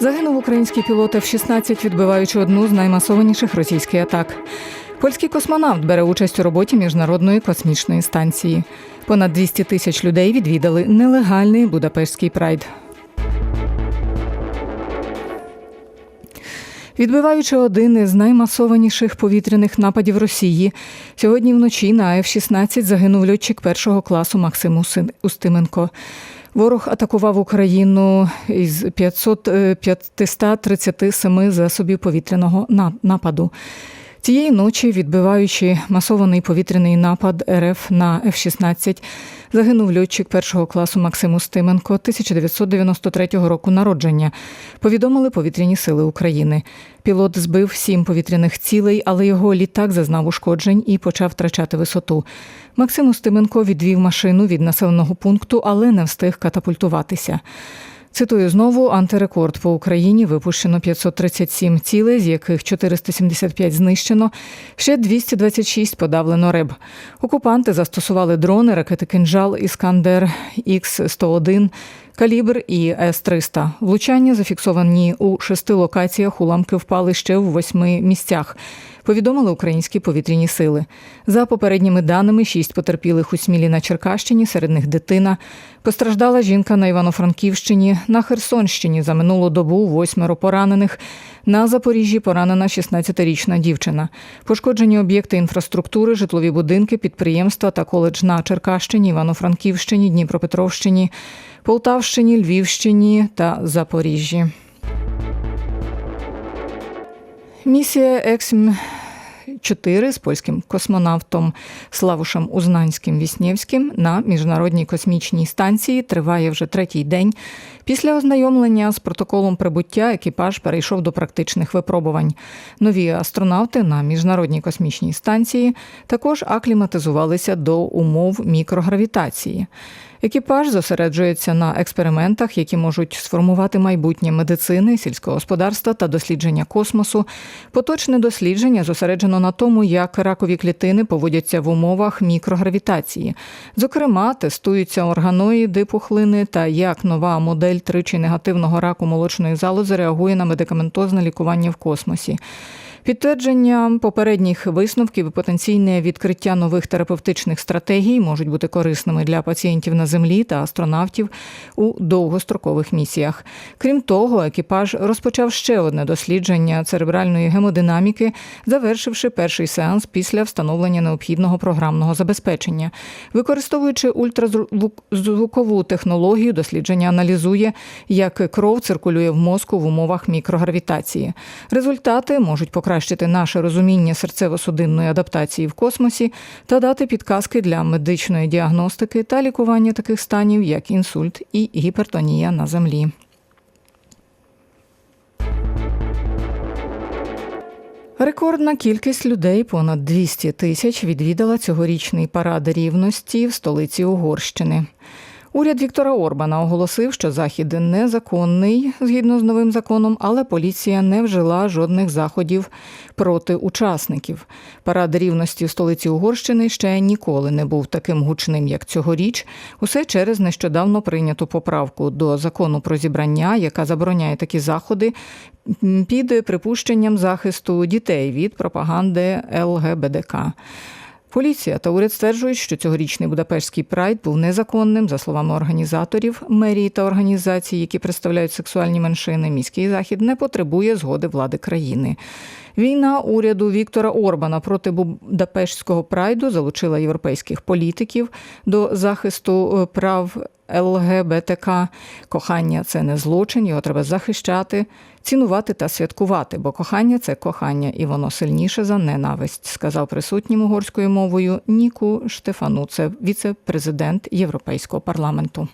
Загинув український пілот F-16, відбиваючи одну з наймасованіших російських атак. Польський космонавт бере участь у роботі міжнародної космічної станції. Понад 200 тисяч людей відвідали нелегальний Будапештський прайд. Відбиваючи один із наймасованіших повітряних нападів Росії, сьогодні вночі на F-16 загинув льотчик першого класу Максим Устименко. Ворог атакував Україну із 500, е, 537 засобів повітряного на- нападу. Цієї ночі, відбиваючи масований повітряний напад РФ на F-16, загинув льотчик першого класу Максим Устименко 1993 року народження. Повідомили повітряні сили України. Пілот збив сім повітряних цілей, але його літак зазнав ушкоджень і почав втрачати висоту. Максим Устименко відвів машину від населеного пункту, але не встиг катапультуватися. Цитую знову антирекорд по Україні випущено 537 цілей, з яких 475 знищено, ще 226 подавлено реб. Окупанти застосували дрони, ракети «Кинжал», Іскандер, Х-101, Калібр і С-300. Влучання зафіксовані у шести локаціях. Уламки впали ще в восьми місцях. Повідомили українські повітряні сили. За попередніми даними, шість потерпілих у Смілі на Черкащині, серед них дитина. Постраждала жінка на Івано-Франківщині, на Херсонщині за минулу добу восьмеро поранених. На Запоріжжі поранена 16-річна дівчина. Пошкоджені об'єкти інфраструктури, житлові будинки, підприємства та коледж на Черкащині, Івано-Франківщині, Дніпропетровщині, Полтавщині, Львівщині та Запоріжжі. Місія Ексім 4 з польським космонавтом Славушем Узнанським Віснєвським на міжнародній космічній станції триває вже третій день. Після ознайомлення з протоколом прибуття екіпаж перейшов до практичних випробувань. Нові астронавти на міжнародній космічній станції також акліматизувалися до умов мікрогравітації. Екіпаж зосереджується на експериментах, які можуть сформувати майбутнє медицини, сільського господарства та дослідження космосу. Поточне дослідження зосереджено на тому, як ракові клітини поводяться в умовах мікрогравітації. Зокрема, тестуються органоїди пухлини та як нова модель тричі негативного раку молочної залози реагує на медикаментозне лікування в космосі. Підтвердження попередніх висновків і потенційне відкриття нових терапевтичних стратегій можуть бути корисними для пацієнтів на землі та астронавтів у довгострокових місіях. Крім того, екіпаж розпочав ще одне дослідження церебральної гемодинаміки, завершивши перший сеанс після встановлення необхідного програмного забезпечення. Використовуючи ультразвукову технологію, дослідження аналізує, як кров циркулює в мозку в умовах мікрогравітації. Результати можуть покращити наше розуміння серцево-судинної адаптації в космосі та дати підказки для медичної діагностики та лікування таких станів, як інсульт і гіпертонія на землі. Рекордна кількість людей, понад 200 тисяч, відвідала цьогорічний парад рівності в столиці Угорщини. Уряд Віктора Орбана оголосив, що захід незаконний згідно з новим законом, але поліція не вжила жодних заходів проти учасників. Парад рівності в столиці Угорщини ще ніколи не був таким гучним, як цьогоріч. Усе через нещодавно прийняту поправку до закону про зібрання, яка забороняє такі заходи під припущенням захисту дітей від пропаганди ЛГБДК. Поліція та уряд стверджують, що цьогорічний Будапештський прайд був незаконним, за словами організаторів, мерії та організацій, які представляють сексуальні меншини. Міський захід не потребує згоди влади країни. Війна уряду Віктора Орбана проти Будапештського прайду залучила європейських політиків до захисту прав ЛГБТК. Кохання це не злочин, його треба захищати, цінувати та святкувати, бо кохання це кохання, і воно сильніше за ненависть, сказав присутнім угорською мовою Ніку Штефану, це віце-президент Європейського парламенту.